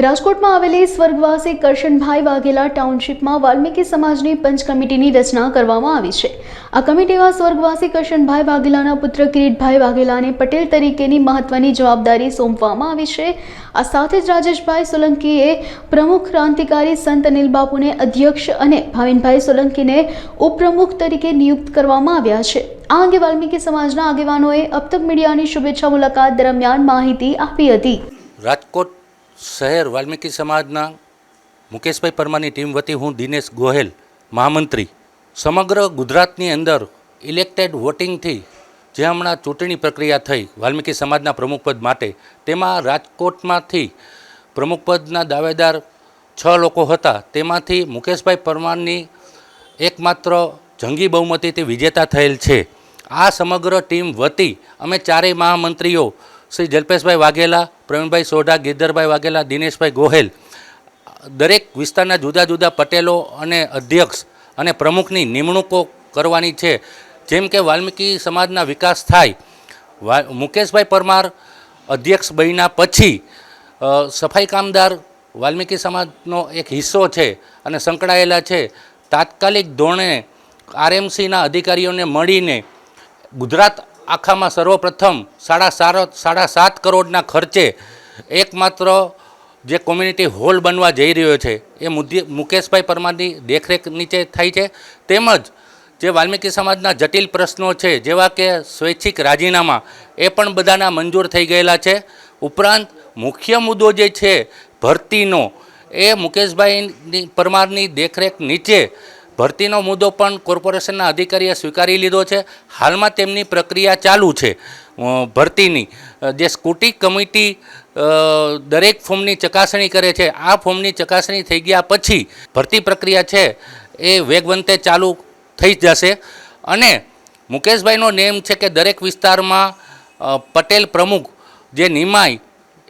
રાજકોટમાં આવેલી સ્વર્ગવાસી કરશનભાઈ વાઘેલા ટાઉનશીપમાં વાલ્મીકી સમાજની પંચ કમિટીની રચના કરવામાં આવી છે. આ કમિટીમાં સ્વર્ગવાસી કરશનભાઈ વાઘેલાના પુત્ર કિરીટભાઈ વાઘેલાને પટેલ તરીકેની મહત્વની જવાબદારી સોંપવામાં આવી છે. આ સાથે જ રાજેશભાઈ સોલંકીએ પ્રમુખ ક્રાંતિકારી સંત અનિલબાપુને અધ્યક્ષ અને ભાવિનભાઈ સોલંકીને ઉપપ્રમુખ તરીકે નિયુક્ત કરવામાં આવ્યા છે. આ અંગે વાલ્મીકી સમાજના આગેવાનોએ અબતક મીડિયાની શુભેચ્છા મુલાકાત દરમિયાન માહિતી આપી હતી. શહેર વાલ્મીકી સમાજના મુકેશભાઈ પરમારની ટીમ વતી હું દિનેશ ગોહેલ, મહામંત્રી. સમગ્ર ગુજરાતની અંદર ઇલેક્ટેડ વોટિંગથી જે હમણાં ચૂંટણી પ્રક્રિયા થઈ વાલ્મીકી સમાજના પ્રમુખપદ માટે, તેમાં રાજકોટમાંથી પ્રમુખપદના દાવેદાર છ લોકો હતા. તેમાંથી મુકેશભાઈ પરમારની એકમાત્ર જંગી બહુમતીથી વિજેતા થયેલ છે. આ સમગ્ર ટીમ વતી અમે ચારેય મહામંત્રીઓ શ્રી જલ્પેશભાઈ વાઘેલા, પ્રવીણભાઈ સોઢા, ગિરધરભાઈ વાઘેલા, દિનેશભાઈ ગોહેલ, દરેક વિસ્તારના જુદા જુદા પટેલો અને અધ્યક્ષ અને પ્રમુખની નિમણૂકો કરવાની છે. જેમ કે વાલ્મીકી સમાજના વિકાસ થાય મુકેશભાઈ પરમાર અધ્યક્ષ બન્યા પછી સફાઈ કામદાર વાલ્મીકી સમાજનો એક હિસ્સો છે અને સંકળાયેલા છે. તાત્કાલિક ધોરણે આરએમસીના અધિકારીઓને મળીને ગુજરાત આખામાં સર્વપ્રથમ સાડા સાર સાડા સાત કરોડના ખર્ચે એકમાત્ર જે કોમ્યુનિટી હોલ બનવા જઈ રહ્યો છે, એ મુદ્દે મુકેશભાઈ પરમારની દેખરેખ નીચે થાય છે. તેમજ જે વાલ્મીકી સમાજના જટિલ પ્રશ્નો છે, જેવા કે સ્વૈચ્છિક રાજીનામા, એ પણ બધાના મંજૂર થઈ ગયેલા છે. ઉપરાંત મુખ્ય મુદ્દો જે છે, ભરતીનો, એ મુકેશભાઈની પરમારની દેખરેખ નીચે ભરતીનો મુદ્દો પણ કોર્પોરેશનના અધિકારીએ સ્વીકારી લીધો છે. હાલમાં તેમની પ્રક્રિયા ચાલુ છે. ભરતીની. જે સ્કૂટી કમિટી દરેક ફોર્મની ચકાસણી કરે છે. આ ફોર્મની ચકાસણી થઈ ગયા પછી ભરતી પ્રક્રિયા છે એ વેગવંતે ચાલુ થઈ જશે. અને મુકેશભાઈનો નેમ છે કે દરેક વિસ્તારમાં પટેલ પ્રમુખ જે નિમાય,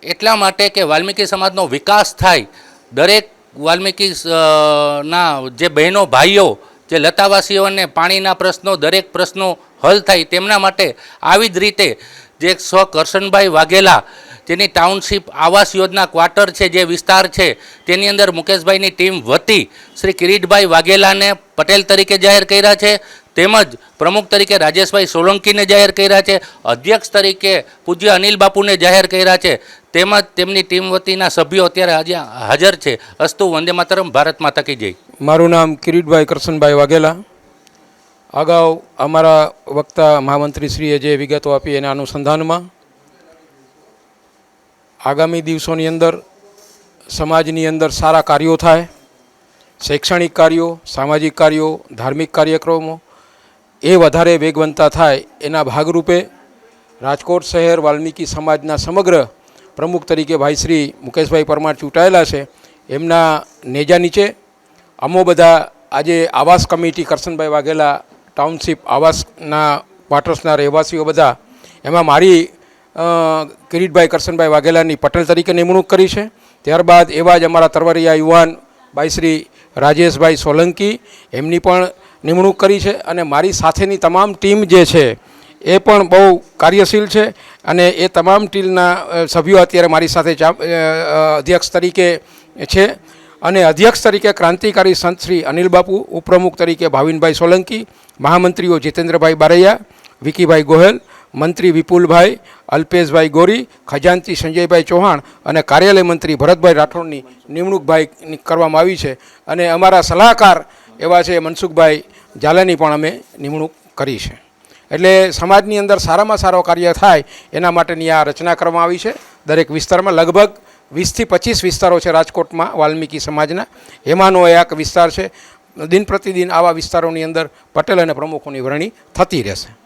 એટલા માટે કે વાલ્મીકી સમાજનો વિકાસ થાય. દરેક વાલ્મીકી ના, જે બહેનો, ભાઈઓ, જે લતાવાસીઓને પાણીના પ્રશ્નો, દરેક પ્રશ્નો હલ થાય તેમના માટે આવી જ રીતે જે સો કરશનભાઈ વાઘેલા, જેની ટાઉનશીપ આવાસ યોજના ક્વાર્ટર છે, જે વિસ્તાર છે, તેની અંદર મુકેશભાઈની ટીમ વતી શ્રી કિરીટભાઈ વાઘેલાને પટેલ તરીકે જાહેર કર્યા છે, તેમજ પ્રમુખ તરીકે રાજેશભાઈ સોલંકીને જાહેર કર્યા છે, અધ્યક્ષ તરીકે પૂજ્ય અનિલ બાપુને જાહેર કર્યા છે, તેમજ તેમની ટીમ વતીના સભ્યો અત્યારે હાજર છે. અસ્તુ વંદે માતરમ, ભારત માતા કી જય. મારું નામ કિરીટભાઈ કરશનભાઈ વાઘેલા. અગાઉ અમારા વક્તા મહામંત્રીશ્રીએ જે વિગતો આપી એના અનુસંધાનમાં, આગામી દિવસોની અંદર સમાજની અંદર સારા કાર્યો થાય, શૈક્ષણિક કાર્યો, સામાજિક કાર્યો, ધાર્મિક કાર્યક્રમો એ વધારે વેગવંતા થાય એના ભાગરૂપે રાજકોટ શહેર વાલ્મીકી સમાજના સમગ્ર પ્રમુખ તરીકે ભાઈ શ્રી મુકેશભાઈ પરમાર ચૂંટાયેલા છે. એમના નેજા નીચે અમો બધા આજે આવાસ કમિટી કરશનભાઈ વાઘેલા ટાઉનશીપ, આવાસના, ક્વાર્ટર્સના રહેવાસીઓ બધા, એમાં મારી કિરીટભાઈ કરશનભાઈ વાઘેલાની પટેલ તરીકે નિમણૂક કરી છે. ત્યારબાદ એવા જ અમારા તરવરિયા યુવાન ભાઈ શ્રી રાજેશભાઈ સોલંકી, એમની પણ નિમણૂક કરી છે અને મારી સાથેની તમામ ટીમ જે છે, એ પણ બહુ કાર્યશીલ છે અને એ તમામ ટીમના સભ્યો અત્યારે મારી સાથે અધ્યક્ષ તરીકે છે. અને અધ્યક્ષ તરીકે ક્રાંતિકારી સંત શ્રી અનિલ બાપુ, ઉપપ્રમુખ તરીકે ભાવિનભાઈ સોલંકી, મહામંત્રીઓ જીતેન્દ્રભાઈ બારૈયા, વિકીભાઈ ગોહેલ, મંત્રી વિપુલભાઈ, અલ્પેશભાઈ ગોરી, ખજાનચી સંજયભાઈ ચૌહાણ અને કાર્યાલય મંત્રી ભરતભાઈ રાઠોડની નિમણૂકભાઈ કરવામાં આવી છે. અને અમારા સલાહકાર એવા છે મનસુખભાઈ ઝાલાની પણ અમે નિમણૂક કરી છે. એટલે સમાજની અંદર સારામાં સારો કાર્ય થાય એના માટેની આ રચના કરવામાં આવી છે. દરેક વિસ્તારમાં લગભગ વીસથી પચીસ વિસ્તારો છે રાજકોટમાં, વાલ્મીકી સમાજના. એમાંનો એક વિસ્તાર છે. દિન પ્રતિદિન આવા વિસ્તારોની અંદર પટેલ અને પ્રમુખોની વરણી થતી રહેશે.